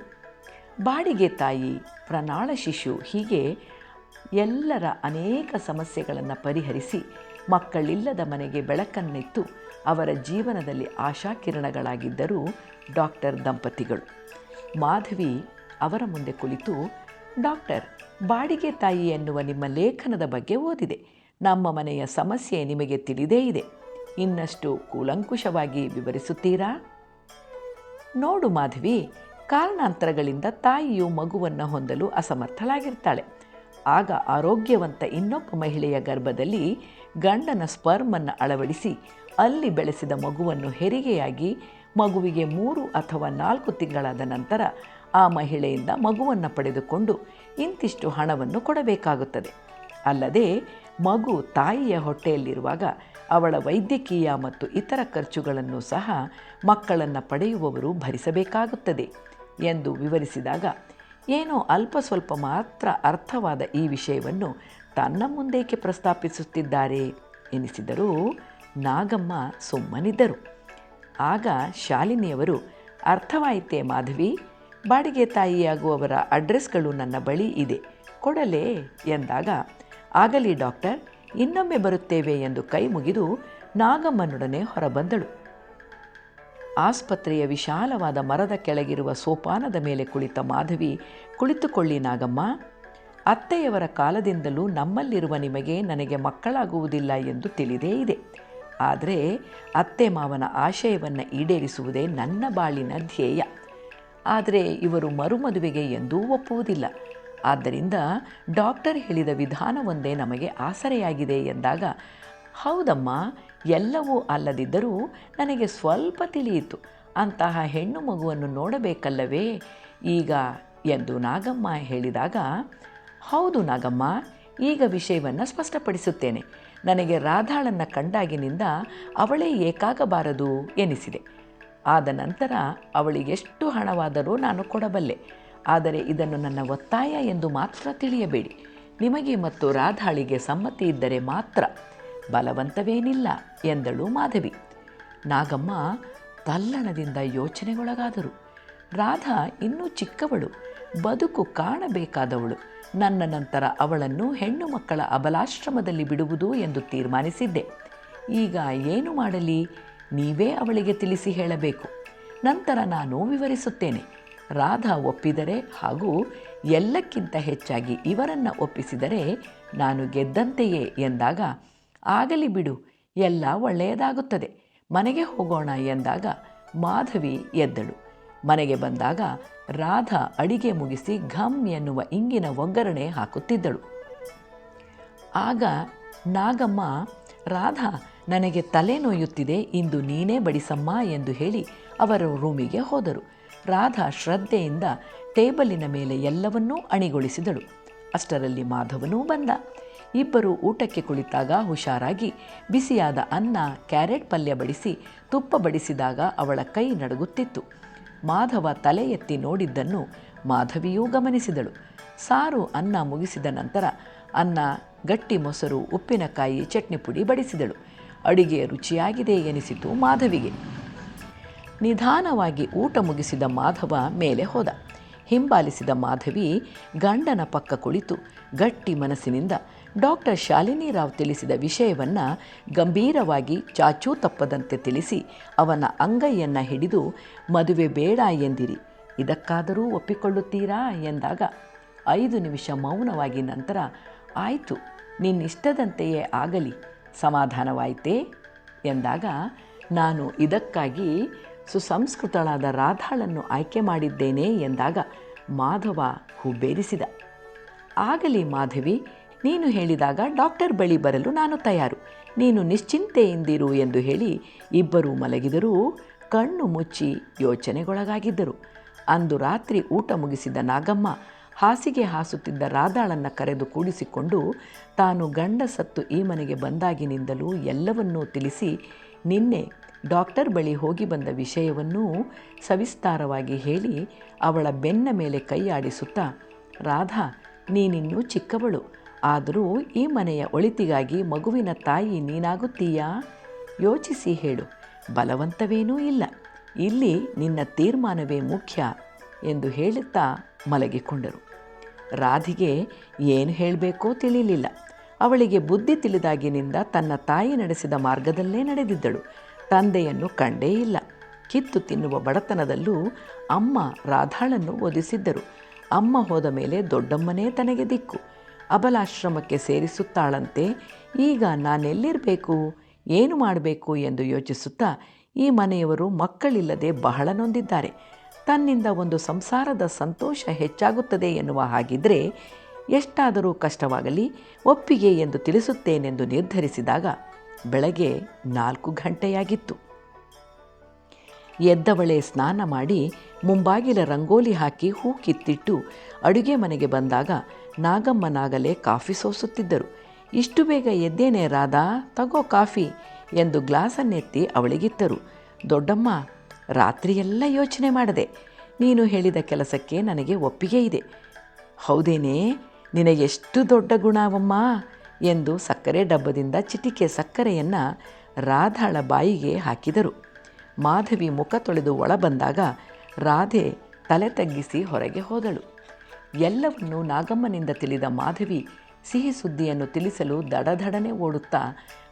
ಬಾಡಿಗೆ ತಾಯಿ ಪ್ರನಾಳ ಶಿಶು ಹೀಗೆ ಎಲ್ಲರ ಅನೇಕ ಸಮಸ್ಯೆಗಳನ್ನು ಪರಿಹರಿಸಿ ಮಕ್ಕಳಿಲ್ಲದ ಮನೆಗೆ ಬೆಳಕನ್ನಿತ್ತು ಅವರ ಜೀವನದಲ್ಲಿ ಆಶಾಕಿರಣಗಳಾಗಿದ್ದರು ಡಾಕ್ಟರ್ ದಂಪತಿಗಳು. ಮಾಧವಿ ಅವರ ಮುಂದೆ ಕುಳಿತು ಡಾಕ್ಟರ್ ಬಾಡಿಗೆ ತಾಯಿ ಎನ್ನುವ ನಿಮ್ಮ ಲೇಖನದ ಬಗ್ಗೆ ಓದಿದೆ. ನಮ್ಮ ಮನೆಯ ಸಮಸ್ಯೆ ನಿಮಗೆ ತಿಳಿದೇ ಇದೆ. ಇನ್ನಷ್ಟು ಕೂಲಂಕುಷವಾಗಿ ವಿವರಿಸುತ್ತೀರಾ? ನೋಡು ಮಾಧವಿ, ಕಾರಣಾಂತರಗಳಿಂದ ತಾಯಿಯು ಮಗುವನ್ನು ಹೊಂದಲು ಅಸಮರ್ಥಳಾಗಿರ್ತಾಳೆ. ಆಗ ಆರೋಗ್ಯವಂತ ಇನ್ನೊಬ್ಬ ಮಹಿಳೆಯ ಗರ್ಭದಲ್ಲಿ ಗಂಡನ ಸ್ಪರ್ಮನ್ನು ಅಳವಡಿಸಿ ಅಲ್ಲಿ ಬೆಳೆಸಿದ ಮಗುವನ್ನು ಹೆರಿಗೆಯಾಗಿ ಮಗುವಿಗೆ ಮೂರು ಅಥವಾ ನಾಲ್ಕು ತಿಂಗಳಾದ ನಂತರ ಆ ಮಹಿಳೆಯಿಂದ ಮಗುವನ್ನು ಪಡೆದುಕೊಂಡು ಇಂತಿಷ್ಟು ಹಣವನ್ನು ಕೊಡಬೇಕಾಗುತ್ತದೆ. ಅಲ್ಲದೆ ಮಗು ತಾಯಿಯ ಹೊಟ್ಟೆಯಲ್ಲಿರುವಾಗ ಅವಳ ವೈದ್ಯಕೀಯ ಮತ್ತು ಇತರ ಖರ್ಚುಗಳನ್ನು ಸಹ ಮಕ್ಕಳನ್ನು ಪಡೆಯುವವರು ಭರಿಸಬೇಕಾಗುತ್ತದೆ ಎಂದು ವಿವರಿಸಿದಾಗ ಏನೋ ಅಲ್ಪ ಸ್ವಲ್ಪ ಮಾತ್ರ ಅರ್ಥವಾದ ಈ ವಿಷಯವನ್ನು ತನ್ನ ಮುಂದೇಕೆ ಪ್ರಸ್ತಾಪಿಸುತ್ತಿದ್ದಾರೆ ಎನಿಸಿದರೂ ನಾಗಮ್ಮ ಸುಮ್ಮನಿದ್ದರು. ಆಗ ಶಾಲಿನಿಯವರು, ಅರ್ಥವಾಯಿತೇ ಮಾಧವಿ ಬಾಡಿಗೆ ತಾಯಿಯಾಗುವವರ ಅಡ್ರೆಸ್ಗಳು ನನ್ನ ಬಳಿ ಇದೆ. ಕೊಡಲೇ ಎಂದಾಗ, ಆಗಲಿ ಡಾಕ್ಟರ್, ಇನ್ನೊಮ್ಮೆ ಬರುತ್ತೇವೆ ಎಂದು ಕೈ ಮುಗಿದು ನಾಗಮ್ಮನೊಡನೆ ಹೊರಬಂದಳು. ಆಸ್ಪತ್ರೆಯ ವಿಶಾಲವಾದ ಮರದ ಕೆಳಗಿರುವ ಸೋಪಾನದ ಮೇಲೆ ಕುಳಿತ ಮಾಧವಿ, ಕುಳಿತುಕೊಳ್ಳಿ ನಾಗಮ್ಮ, ಅತ್ತೆಯವರ ಕಾಲದಿಂದಲೂ ನಮ್ಮಲ್ಲಿರುವ ನಿಮಗೆ ನನಗೆ ಮಕ್ಕಳಾಗುವುದಿಲ್ಲ ಎಂದು ತಿಳಿದೇ ಇದೆ. ಆದರೆ ಅತ್ತೆ ಮಾವನ ಆಶಯವನ್ನು ಈಡೇರಿಸುವುದೇ ನನ್ನ ಬಾಳಿನ ಧ್ಯೇಯ. ಆದರೆ ಇವರು ಮರುಮದುವೆಗೆ ಎಂದೂ ಒಪ್ಪುವುದಿಲ್ಲ. ಆದ್ದರಿಂದ ಡಾಕ್ಟರ್ ಹೇಳಿದ ವಿಧಾನವೊಂದೇ ನಮಗೆ ಆಸರೆಯಾಗಿದೆ ಎಂದಾಗ, ಹೌದಮ್ಮ, ಎಲ್ಲವೂ ಅಲ್ಲದಿದ್ದರೂ ನನಗೆ ಸ್ವಲ್ಪ ತಿಳಿಯಿತು. ಅಂತಹ ಹೆಣ್ಣು ಮಗುವನ್ನು ನೋಡಬೇಕಲ್ಲವೇ? ಈಗ ಎಂದು ನಾಗಮ್ಮ ಹೇಳಿದಾಗ, ಹೌದು ನಾಗಮ್ಮ, ಈಗ ವಿಷಯವನ್ನು ಸ್ಪಷ್ಟಪಡಿಸುತ್ತೇನೆ. ನನಗೆ ರಾಧಾಳನ್ನು ಕಂಡಾಗಿನಿಂದ ಅವಳೇ ಏಕಾಗಬಾರದು ಎನಿಸಿದೆ. ಆದ ನಂತರ ಅವಳಿಗೆಷ್ಟು ಹಣವಾದರೂ ನಾನು ಕೊಡಬಲ್ಲೆ. ಆದರೆ ಇದನ್ನು ನನ್ನ ಒತ್ತಾಯ ಎಂದು ಮಾತ್ರ ತಿಳಿಯಬೇಡಿ. ನಿಮಗೆ ಮತ್ತು ರಾಧಾಳಿಗೆ ಸಮ್ಮತಿ ಇದ್ದರೆ ಮಾತ್ರ ಬಲವಂತವೇನಿಲ್ಲ ಎಂದಳು ಮಾಧವಿ. ನಾಗಮ್ಮ ತಲ್ಲಣದಿಂದ ಯೋಚನೆಗೊಳಗಾದರು. ರಾಧಾ ಇನ್ನೂ ಚಿಕ್ಕವಳು. ಬದುಕು ಕಾಣಬೇಕಾದವಳು. ನನ್ನ ನಂತರ ಅವಳನ್ನು ಹೆಣ್ಣು ಮಕ್ಕಳ ಅಬಲಾಶ್ರಮದಲ್ಲಿ ಬಿಡುವುದು ಎಂದು ತೀರ್ಮಾನಿಸಿದ್ದೆ. ಈಗ ಏನು ಮಾಡಲಿ? ನೀವೇ ಅವಳಿಗೆ ತಿಳಿಸಿ ಹೇಳಬೇಕು. ನಂತರ ನಾನು ವಿವರಿಸುತ್ತೇನೆ. ರಾಧಾ ಒಪ್ಪಿದರೆ ಹಾಗೂ ಎಲ್ಲಕ್ಕಿಂತ ಹೆಚ್ಚಾಗಿ ಇವರನ್ನು ಒಪ್ಪಿಸಿದರೆ ನಾನು ಗೆದ್ದಂತೆಯೇ ಎಂದಾಗ, ಆಗಲಿ ಬಿಡು, ಎಲ್ಲ ಒಳ್ಳೆಯದಾಗುತ್ತದೆ. ಮನೆಗೆ ಹೋಗೋಣ ಎಂದಾಗ ಮಾಧವಿ ಎದ್ದಳು. ಮನೆಗೆ ಬಂದಾಗ ರಾಧಾ ಅಡಿಗೆ ಮುಗಿಸಿ ಘಮ್ ಎನ್ನುವ ಇಂಗಿನ ಒಗ್ಗರಣೆ ಹಾಕುತ್ತಿದ್ದಳು. ಆಗ ನಾಗಮ್ಮ, ರಾಧಾ ನನಗೆ ತಲೆ ನೋಯುತ್ತಿದೆ ಇಂದು ನೀನೇ ಬಡಿಸಮ್ಮ ಎಂದು ಹೇಳಿ ಅವರ ರೂಮಿಗೆ ಹೋದರು. ರಾಧಾ ಶ್ರದ್ಧೆಯಿಂದ ಟೇಬಲಿನ ಮೇಲೆ ಎಲ್ಲವನ್ನೂ ಅಣಿಗೊಳಿಸಿದಳು. ಅಷ್ಟರಲ್ಲಿ ಮಾಧವನೂ ಬಂದ. ಇಬ್ಬರು ಊಟಕ್ಕೆ ಕುಳಿತಾಗ ಹುಷಾರಾಗಿ ಬಿಸಿಯಾದ ಅನ್ನ, ಕ್ಯಾರೆಟ್ ಪಲ್ಯ ಬಡಿಸಿ ತುಪ್ಪ ಬಡಿಸಿದಾಗ ಅವಳ ಕೈ ನಡುಗುತ್ತಿತ್ತು. ಮಾಧವ ತಲೆ ಎತ್ತಿ ನೋಡಿದ್ದನ್ನು ಮಾಧವಿಯೂ ಗಮನಿಸಿದಳು. ಸಾರು ಅನ್ನ ಮುಗಿಸಿದ ನಂತರ ಅನ್ನ, ಗಟ್ಟಿ ಮೊಸರು, ಉಪ್ಪಿನಕಾಯಿ, ಚಟ್ನಿ ಪುಡಿ ಬಡಿಸಿದಳು. ಅಡಿಗೆ ರುಚಿಯಾಗಿದೆ ಎನಿಸಿತು ಮಾಧವಿಗೆ. ನಿಧಾನವಾಗಿ ಊಟ ಮುಗಿಸಿದ ಮಾಧವ ಮೇಲೆ ಹೋದ. ಹಿಂಬಾಲಿಸಿದ ಮಾಧವಿ ಗಂಡನ ಪಕ್ಕ ಕುಳಿತು ಗಟ್ಟಿ ಮನಸ್ಸಿನಿಂದ ಡಾಕ್ಟರ್ ಶಾಲಿನಿ ರಾವ್ ತಿಳಿಸಿದ ವಿಷಯವನ್ನು ಗಂಭೀರವಾಗಿ ಚಾಚೂ ತಪ್ಪದಂತೆ ತಿಳಿಸಿ ಅವನ ಅಂಗೈಯನ್ನು ಹಿಡಿದು, ಮದುವೆ ಬೇಡ ಎಂದಿರಿ, ಇದಕ್ಕಾದರೂ ಒಪ್ಪಿಕೊಳ್ಳುತ್ತೀರಾ? ಎಂದಾಗ, ಐದು ನಿಮಿಷ ಮೌನವಾಗಿ ನಂತರ ಆಯಿತು, ನಿನ್ನಿಷ್ಟದಂತೆಯೇ ಆಗಲಿ ಸಮಾಧಾನವಾಯಿತೇ ಎಂದಾಗ ನಾನು ಇದಕ್ಕಾಗಿ ಸುಸಂಸ್ಕೃತಳಾದ ರಾಧಾಳನ್ನು ಆಯ್ಕೆ ಮಾಡಿದ್ದೇನೆ ಎಂದಾಗ ಮಾಧವ ಹುಬ್ಬೇರಿಸಿದ. ಆಗಲಿ ಮಾಧವಿ, ನೀನು ಹೇಳಿದಾಗ ಡಾಕ್ಟರ್ ಬಳಿ ಬರಲು ನಾನು ತಯಾರು. ನೀನು ನಿಶ್ಚಿಂತೆಯಿಂದಿರು ಎಂದು ಹೇಳಿ ಇಬ್ಬರೂ ಮಲಗಿದರೂ ಕಣ್ಣು ಮುಚ್ಚಿ ಯೋಚನೆಗೊಳಗಾಗಿದ್ದರು. ಅಂದು ರಾತ್ರಿ ಊಟ ಮುಗಿಸಿದ ನಾಗಮ್ಮ ಹಾಸಿಗೆ ಹಾಸುತ್ತಿದ್ದ ರಾಧಾಳನ್ನು ಕರೆದು ಕೂಡಿಸಿಕೊಂಡು ತಾನು ಗಂಡ ಸತ್ತು ಈ ಮನೆಗೆ ಬಂದಾಗಿನಿಂದಲೂ ಎಲ್ಲವನ್ನೂ ತಿಳಿಸಿ ನಿನ್ನೆ ಡಾಕ್ಟರ್ ಬಳಿ ಹೋಗಿ ಬಂದ ವಿಷಯವನ್ನೂ ಸವಿಸ್ತಾರವಾಗಿ ಹೇಳಿ ಅವಳ ಬೆನ್ನ ಮೇಲೆ ಕೈಯಾಡಿಸುತ್ತಾ ರಾಧಾ, ನೀನಿನ್ನೂ ಚಿಕ್ಕವಳು. ಆದರೂ ಈ ಮನೆಯ ಒಳಿತಿಗಾಗಿ ಮಗುವಿನ ತಾಯಿ ನೀನಾಗುತ್ತೀಯಾ? ಯೋಚಿಸಿ ಹೇಳು. ಬಲವಂತವೇನೂ ಇಲ್ಲ. ಇಲ್ಲಿ ನಿನ್ನ ತೀರ್ಮಾನವೇ ಮುಖ್ಯ ಎಂದು ಹೇಳುತ್ತಾ ಮಲಗಿಕೊಂಡರು. ರಾಧಿಗೆ ಏನು ಹೇಳಬೇಕೋ ತಿಳಿಯಲಿಲ್ಲ ಅವಳಿಗೆ ಬುದ್ಧಿ ತಿಳಿದಾಗಿನಿಂದ ತನ್ನ ತಾಯಿ ನಡೆಸಿದ ಮಾರ್ಗದಲ್ಲೇ ನಡೆದಿದ್ದಳು. ತಂದೆಯನ್ನು ಕಂಡೇ ಇಲ್ಲ. ಕಿತ್ತು ತಿನ್ನುವ ಬಡತನದಲ್ಲೂ ಅಮ್ಮ ರಾಧಾಳನ್ನು ಓದಿಸಿದ್ದರು. ಅಮ್ಮ ಹೋದ ಮೇಲೆ ದೊಡ್ಡಮ್ಮನೇ ತನಗೆ ದಿಕ್ಕು. ಅಬಲಾಶ್ರಮಕ್ಕೆ ಸೇರಿಸುತ್ತಾಳಂತೆ, ಈಗ ನಾನೆಲ್ಲಿರಬೇಕು? ಏನು ಮಾಡಬೇಕು? ಎಂದು ಯೋಚಿಸುತ್ತಾ ಈ ಮನೆಯವರು ಮಕ್ಕಳಿಲ್ಲದೆ ಬಹಳ ನೊಂದಿದ್ದಾರೆ. ತನ್ನಿಂದ ಒಂದು ಸಂಸಾರದ ಸಂತೋಷ ಹೆಚ್ಚಾಗುತ್ತದೆ ಎನ್ನುವ ಹಾಗಿದ್ದರೆ ಎಷ್ಟಾದರೂ ಕಷ್ಟವಾಗಲಿ, ಒಪ್ಪಿಗೆ ಎಂದು ತಿಳಿಸುತ್ತೇನೆಂದು ನಿರ್ಧರಿಸಿದಾಗ ಬೆಳಗ್ಗೆ ನಾಲ್ಕು ಗಂಟೆಯಾಗಿತ್ತು. ಎದ್ದವಳೆ ಸ್ನಾನ ಮಾಡಿ ಮುಂಬಾಗಿಲ ರಂಗೋಲಿ ಹಾಕಿ ಹೂ ಕಿತ್ತಿಟ್ಟು ಅಡುಗೆ ಮನೆಗೆ ಬಂದಾಗ ನಾಗಮ್ಮನಾಗಲೇ ಕಾಫಿ ಸೋಸುತ್ತಿದ್ದರು. ಇಷ್ಟು ಬೇಗ ಎದ್ದೇನೆ ರಾಧಾ, ತಗೋ ಕಾಫಿ ಎಂದು ಗ್ಲಾಸನ್ನೆತ್ತಿ ಅವಳಿಗಿತ್ತರು. ದೊಡ್ಡಮ್ಮ ರಾತ್ರಿಯೆಲ್ಲ ಯೋಚನೆ ಮಾಡಿದೆ, ನೀನು ಹೇಳಿದ ಕೆಲಸಕ್ಕೆ ನನಗೆ ಒಪ್ಪಿಗೆ ಇದೆ. ಹೌದೇನೇ, ನಿನಗೆಷ್ಟು ದೊಡ್ಡ ಗುಣವಮ್ಮ? ಎಂದು ಸಕ್ಕರೆ ಡಬ್ಬದಿಂದ ಚಿಟಿಕೆ ಸಕ್ಕರೆಯನ್ನು ರಾಧಾಳ ಬಾಯಿಗೆ ಹಾಕಿದರು. ಮಾಧವಿ ಮುಖ ತೊಳೆದು ಒಳ ಬಂದಾಗ ರಾಧೆ ತಲೆ ತಗ್ಗಿಸಿ ಹೊರಗೆ ಹೋದಳು. ಎಲ್ಲವನ್ನು ನಾಗಮ್ಮನಿಂದ ತಿಳಿದ ಮಾಧವಿ ಸಿಹಿ ಸುದ್ದಿಯನ್ನು ತಿಳಿಸಲು ದಡದಡನೆ ಓಡುತ್ತಾ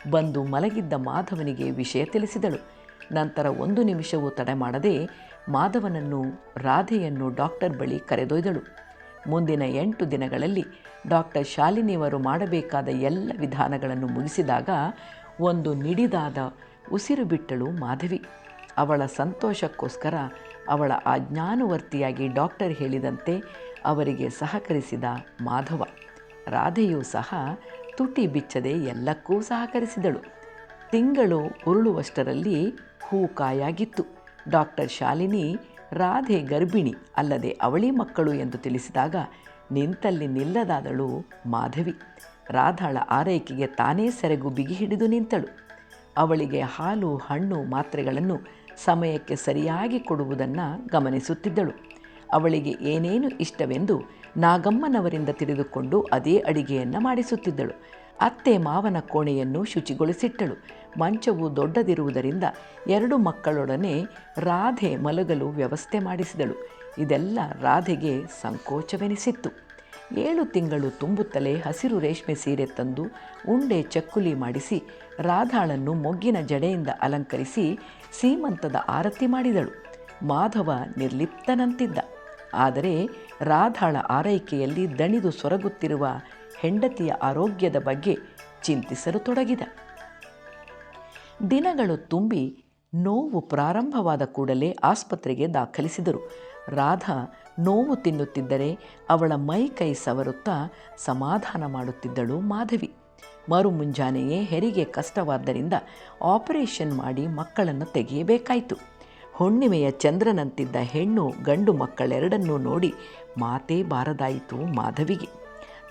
ಬಂದು ಮಲಗಿದ್ದ ಮಾಧವನಿಗೆ ವಿಷಯ ತಿಳಿಸಿದಳು. ನಂತರ ಒಂದು ನಿಮಿಷವೂ ತಡೆ ಮಾಡದೆ ಮಾಧವನನ್ನು ರಾಧೆಯನ್ನು ಡಾಕ್ಟರ್ ಬಳಿ ಕರೆದೊಯ್ದಳು. ಮುಂದಿನ ಎಂಟು ದಿನಗಳಲ್ಲಿ ಡಾಕ್ಟರ್ ಶಾಲಿನಿಯವರು ಮಾಡಬೇಕಾದ ಎಲ್ಲ ವಿಧಾನಗಳನ್ನು ಮುಗಿಸಿದಾಗ ಒಂದು ನಿಡಿದಾದ ಉಸಿರು ಬಿಟ್ಟಳು ಮಾಧವಿ. ಅವಳ ಸಂತೋಷಕ್ಕೋಸ್ಕರ ಅವಳ ಆಜ್ಞಾನುವರ್ತಿಯಾಗಿ ಡಾಕ್ಟರ್ ಹೇಳಿದಂತೆ ಅವರಿಗೆ ಸಹಕರಿಸಿದ ಮಾಧವ. ರಾಧೆಯೂ ಸಹ ತುಟಿ ಬಿಚ್ಚದೆ ಎಲ್ಲಕ್ಕೂ ಸಹಕರಿಸಿದಳು. ತಿಂಗಳು ಉರುಳುವಷ್ಟರಲ್ಲಿ ಹೂ ಕಾಯಾಗಿತ್ತು ಡಾಕ್ಟರ್ ಶಾಲಿನಿ, ರಾಧೆ ಗರ್ಭಿಣಿ, ಅಲ್ಲದೆ ಅವಳಿ ಮಕ್ಕಳು ಎಂದು ತಿಳಿಸಿದಾಗ ನಿಂತಲ್ಲಿ ನಿಲ್ಲದಾದಳು ಮಾಧವಿ. ರಾಧಾಳ ಆರೈಕೆಗೆ ತಾನೇ ಸೆರಗು ಬಿಗಿ ಹಿಡಿದು ನಿಂತಳು. ಅವಳಿಗೆ ಹಾಲು, ಹಣ್ಣು ಮಾತ್ರೆಗಳನ್ನು ಸಮಯಕ್ಕೆ ಸರಿಯಾಗಿ ಕೊಡುವುದನ್ನು ಗಮನಿಸುತ್ತಿದ್ದಳು. ಅವಳಿಗೆ ಏನೇನು ಇಷ್ಟವೆಂದು ನಾಗಮ್ಮನವರಿಂದ ತಿಳಿದುಕೊಂಡು ಅದೇ ಅಡಿಗೆಯನ್ನು ಮಾಡಿಸುತ್ತಿದ್ದಳು. ಅತ್ತೆ ಮಾವನ ಕೋಣೆಯನ್ನು ಶುಚಿಗೊಳಿಸಿಟ್ಟಳು. ಮಂಚವು ದೊಡ್ಡದಿರುವುದರಿಂದ ಎರಡು ಮಕ್ಕಳೊಡನೆ ರಾಧೆ ಮಲಗಲು ವ್ಯವಸ್ಥೆ ಮಾಡಿಸಿದಳು. ಇದೆಲ್ಲ ರಾಧೆಗೆ ಸಂಕೋಚವೆನಿಸಿತ್ತು. ಏಳು ತಿಂಗಳು ತುಂಬುತ್ತಲೇ ಹಸಿರು ರೇಷ್ಮೆ ಸೀರೆ ತಂದು ಉಂಡೆ ಚಕ್ಕುಲಿ ಮಾಡಿಸಿ ರಾಧಾಳನ್ನು ಮೊಗ್ಗಿನ ಜಡೆಯಿಂದ ಅಲಂಕರಿಸಿ ಸೀಮಂತದ ಆರತಿ ಮಾಡಿದಳು. ಮಾಧವ ನಿರ್ಲಿಪ್ತನಂತಿದ್ದ. ಆದರೆ ರಾಧಾಳ ಆರೈಕೆಯಲ್ಲಿ ದಣಿದು ಸೊರಗುತ್ತಿರುವ ಹೆಂಡತಿಯ ಆರೋಗ್ಯದ ಬಗ್ಗೆ ಚಿಂತಿಸಲು ತೊಡಗಿದ. ದಿನಗಳು ತುಂಬಿ ನೋವು ಪ್ರಾರಂಭವಾದ ಕೂಡಲೇ ಆಸ್ಪತ್ರೆಗೆ ದಾಖಲಿಸಿದರು. ರಾಧಾ ನೋವು ತಿನ್ನುತ್ತಿದ್ದರೆ ಅವಳ ಮೈ ಕೈ ಸವರುತ್ತಾ ಸಮಾಧಾನ ಮಾಡುತ್ತಿದ್ದಳು ಮಾಧವಿ. ಮರು ಮುಂಜಾನೆಯೇ ಹೆರಿಗೆ ಕಷ್ಟವಾದ್ದರಿಂದ ಆಪರೇಷನ್ ಮಾಡಿ ಮಕ್ಕಳನ್ನು ತೆಗೆಯಬೇಕಾಯಿತು. ಹುಣ್ಣಿಮೆಯ ಚಂದ್ರನಂತಿದ್ದ ಹೆಣ್ಣು ಗಂಡು ಮಕ್ಕಳೆರಡನ್ನೂ ನೋಡಿ ಮಾತೇ ಬಾರದಾಯಿತು ಮಾಧವಿಗೆ.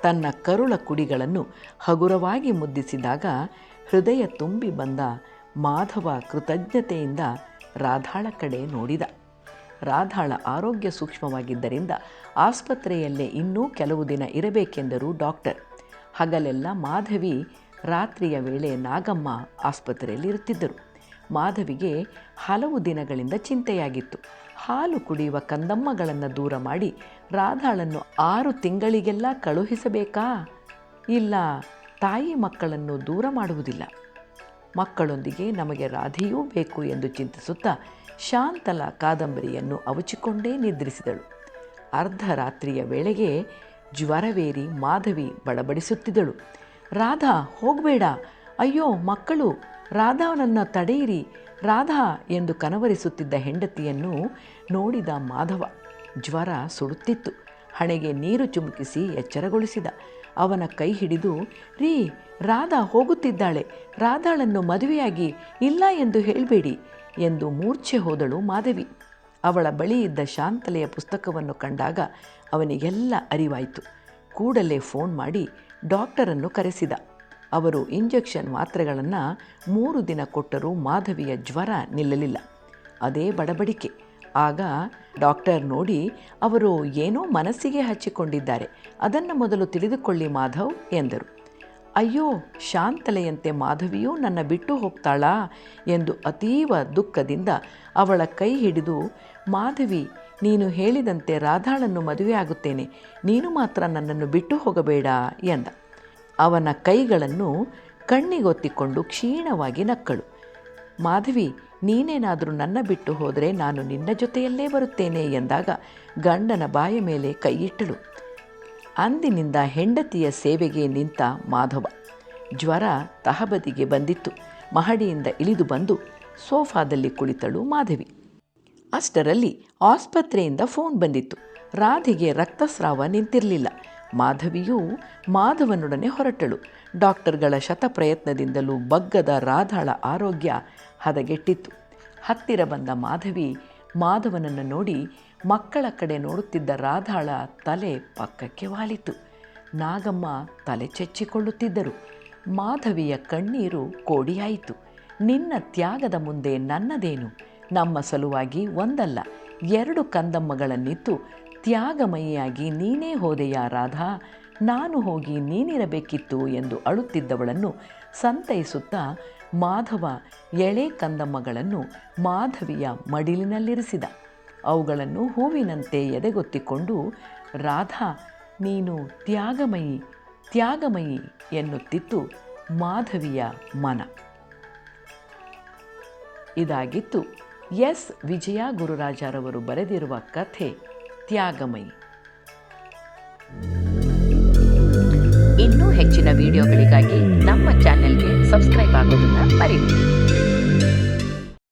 ತನ್ನ ಕರುಳ ಕುಡಿಗಳನ್ನು ಹಗುರವಾಗಿ ಮುದ್ದಿಸಿದಾಗ ಹೃದಯ ತುಂಬಿ ಬಂದ ಮಾಧವ ಕೃತಜ್ಞತೆಯಿಂದ ರಾಧಾಳ ಕಡೆ ನೋಡಿದ. ರಾಧಾಳ ಆರೋಗ್ಯ ಸೂಕ್ಷ್ಮವಾಗಿದ್ದರಿಂದ ಆಸ್ಪತ್ರೆಯಲ್ಲೇ ಇನ್ನೂ ಕೆಲವು ದಿನ ಇರಬೇಕೆಂದರು ಡಾಕ್ಟರ್. ಹಗಲೆಲ್ಲ ಮಾಧವಿ ರಾತ್ರಿಯ ವೇಳೆ ನಾಗಮ್ಮ ಆಸ್ಪತ್ರೆಯಲ್ಲಿ ಇರುತ್ತಿದ್ದರು. ಮಾಧವಿಗೆ ಹಲವು ದಿನಗಳಿಂದ ಚಿಂತೆಯಾಗಿತ್ತು. ಹಾಲು ಕುಡಿಯುವ ಕಂದಮ್ಮಗಳನ್ನು ದೂರ ಮಾಡಿ ರಾಧಾಳನ್ನು ಆರು ತಿಂಗಳಿಗೆಲ್ಲ ಕಳುಹಿಸಬೇಕಾ? ಇಲ್ಲ, ತಾಯಿ ಮಕ್ಕಳನ್ನು ದೂರ ಮಾಡುವುದಿಲ್ಲ. ಮಕ್ಕಳೊಂದಿಗೆ ನಮಗೆ ರಾಧೆಯೂ ಬೇಕು ಎಂದು ಚಿಂತಿಸುತ್ತಾ ಶಾಂತಲ ಕಾದಂಬರಿಯನ್ನು ಅವಚಿಕೊಂಡೇ ನಿದ್ರಿಸಿದಳು. ಅರ್ಧರಾತ್ರಿಯ ವೇಳೆಗೆ ಜ್ವರವೇರಿ ಮಾಧವಿ ಬಡಬಡಿಸುತ್ತಿದ್ದಳು. ರಾಧಾ, ಹೋಗಬೇಡ. ಅಯ್ಯೋ, ಮಕ್ಕಳು ರಾಧಾವನನ್ನು ತಡೆಯಿರಿ. ರಾಧಾ ಎಂದು ಕನವರಿಸುತ್ತಿದ್ದ ಹೆಂಡತಿಯನ್ನು ನೋಡಿದ ಮಾಧವ ಜ್ವರ ಸುಡುತ್ತಿತ್ತು. ಹಣೆಗೆ ನೀರು ಚುಮುಕಿಸಿ ಎಚ್ಚರಗೊಳಿಸಿದ. ಅವನ ಕೈ ಹಿಡಿದು, ರೀ, ರಾಧಾ ಹೋಗುತ್ತಿದ್ದಾಳೆ, ರಾಧಾಳನ್ನು ಮದುವೆಯಾಗಿ ಇಲ್ಲ ಎಂದು ಹೇಳಬೇಡಿ ಎಂದು ಮೂರ್ಛೆ ಹೋದಳು ಮಾಧವಿ ಅವಳ ಬಳಿ ಇದ್ದ ಶಾಂತಲೆಯ ಪುಸ್ತಕವನ್ನು ಕಂಡಾಗ ಅವನಿಗೆಲ್ಲ ಅರಿವಾಯಿತು. ಕೂಡಲೇ ಫೋನ್ ಮಾಡಿ ಡಾಕ್ಟರನ್ನು ಕರೆಸಿದ. ಅವರು ಇಂಜೆಕ್ಷನ್ ಮಾತ್ರೆಗಳನ್ನು ಮೂರು ದಿನ ಕೊಟ್ಟರೂ ಮಾಧವಿಯ ಜ್ವರ ನಿಲ್ಲಲಿಲ್ಲ. ಅದೇ ಬಡಬಡಿಕೆ. ಆಗ ಡಾಕ್ಟರ್ ನೋಡಿ ಅವರು ಏನೋ ಮನಸ್ಸಿಗೆ ಹಚ್ಚಿಕೊಂಡಿದ್ದಾರೆ. ಅದನ್ನು ಮೊದಲು ತಿಳಿದುಕೊಳ್ಳಿ ಮಾಧವ್ ಎಂದರು. ಅಯ್ಯೋ, ಶಾಂತಲೆಯಂತೆ ಮಾಧವಿಯೂ ನನ್ನ ಬಿಟ್ಟು ಹೋಗ್ತಾಳಾ ಎಂದು ಅತೀವ ದುಃಖದಿಂದ ಅವಳ ಕೈ ಹಿಡಿದು, ಮಾಧವಿ, ನೀನು ಹೇಳಿದಂತೆ ರಾಧಾಳನ್ನು ಮದುವೆಯಾಗುತ್ತೇನೆ ನೀನು ಮಾತ್ರ ನನ್ನನ್ನು ಬಿಟ್ಟು ಹೋಗಬೇಡ ಎಂದ. ಅವನ ಕೈಗಳನ್ನು ಕಣ್ಣಿಗೊತ್ತಿಕೊಂಡು ಕ್ಷೀಣವಾಗಿ ನಕ್ಕಳು. ಮಾಧವಿ ನೀನೇನಾದರೂ ನನ್ನ ಬಿಟ್ಟು ಹೋದರೆ ನಾನು ನಿನ್ನ ಜೊತೆಯಲ್ಲೇ ಬರುತ್ತೇನೆ ಎಂದಾಗ ಗಂಡನ ಬಾಯ ಮೇಲೆ ಕೈಯಿಟ್ಟಳು. ಅಂದಿನಿಂದ ಹೆಂಡತಿಯ ಸೇವೆಗೆ ನಿಂತ ಮಾಧವ. ಜ್ವರ ತಹಬದಿಗೆ ಬಂದಿತ್ತು. ಮಹಡಿಯಿಂದ ಇಳಿದು ಬಂದು ಸೋಫಾದಲ್ಲಿ ಕುಳಿತಳು ಮಾಧವಿ. ಅಷ್ಟರಲ್ಲಿ ಆಸ್ಪತ್ರೆಯಿಂದ ಫೋನ್ ಬಂದಿತ್ತು. ರಾಧಿಗೆ ರಕ್ತಸ್ರಾವ ನಿಂತಿರಲಿಲ್ಲ. ಮಾಧವಿಯೂ ಮಾಧವನೊಡನೆ ಹೊರಟಳು. ಡಾಕ್ಟರ್ಗಳ ಶತಪ್ರಯತ್ನದಿಂದಲೂ ಬಗ್ಗದ ರಾಧಾಳ ಆರೋಗ್ಯ ಹದಗೆಟ್ಟಿತ್ತು. ಹತ್ತಿರ ಬಂದ ಮಾಧವಿ ಮಾಧವನನ್ನು ನೋಡಿ ಮಕ್ಕಳ ಕಡೆ ನೋಡುತ್ತಿದ್ದ ರಾಧಾಳ ತಲೆ ಪಕ್ಕಕ್ಕೆ ವಾಲಿತು. ನಾಗಮ್ಮ ತಲೆ ಚೆಚ್ಚಿಕೊಳ್ಳುತ್ತಿದ್ದರು. ಮಾಧವಿಯ ಕಣ್ಣೀರು ಕೋಡಿಯಾಯಿತು. ನಿನ್ನ ತ್ಯಾಗದ ಮುಂದೆ ನನ್ನದೇನು? ನಮ್ಮ ಸಲುವಾಗಿ ಒಂದಲ್ಲ, ಎರಡು ಕಂದಮ್ಮಗಳನ್ನಿತ್ತು. ತ್ಯಾಗಮಯಿಯಾಗಿ ನೀನೇ ಹೋದೆಯಾ ರಾಧಾ? ನಾನು ಹೋಗಿ ನೀನಿರಬೇಕಿತ್ತು ಎಂದು ಅಳುತ್ತಿದ್ದವಳನ್ನು ಸಂತೈಸುತ್ತಾ ಮಾಧವ ಎಳೆ ಕಂದಮ್ಮಗಳನ್ನು ಮಾಧವಿಯ ಮಡಿಲಿನಲ್ಲಿರಿಸಿದ. ಅವುಗಳನ್ನು ಹೂವಿನಂತೆ ಎದೆಗೊತ್ತಿಕೊಂಡು, ರಾಧಾ, ನೀನು ತ್ಯಾಗಮಯಿ ತ್ಯಾಗಮಯಿ ಎನ್ನುತ್ತಿತ್ತು ಮಾಧವಿಯ ಮನ. ಇದಾಗಿತ್ತು ಎಸ್. ವಿಜಯ ಗುರುರಾಜರವರು ಬರೆದಿರುವ ಕಥೆ ತ್ಯಾಗಮಯಿ. ಹೆಚ್ಚಿನ ವಿಡಿಯೋಗಳಿಗಾಗಿ ನಮ್ಮ ಚಾನೆಲ್ಗೆ ಸಬ್ಸ್ಕ್ರೈಬ್ ಆಗೋದನ್ನು ಮರಿಬೇಡಿ.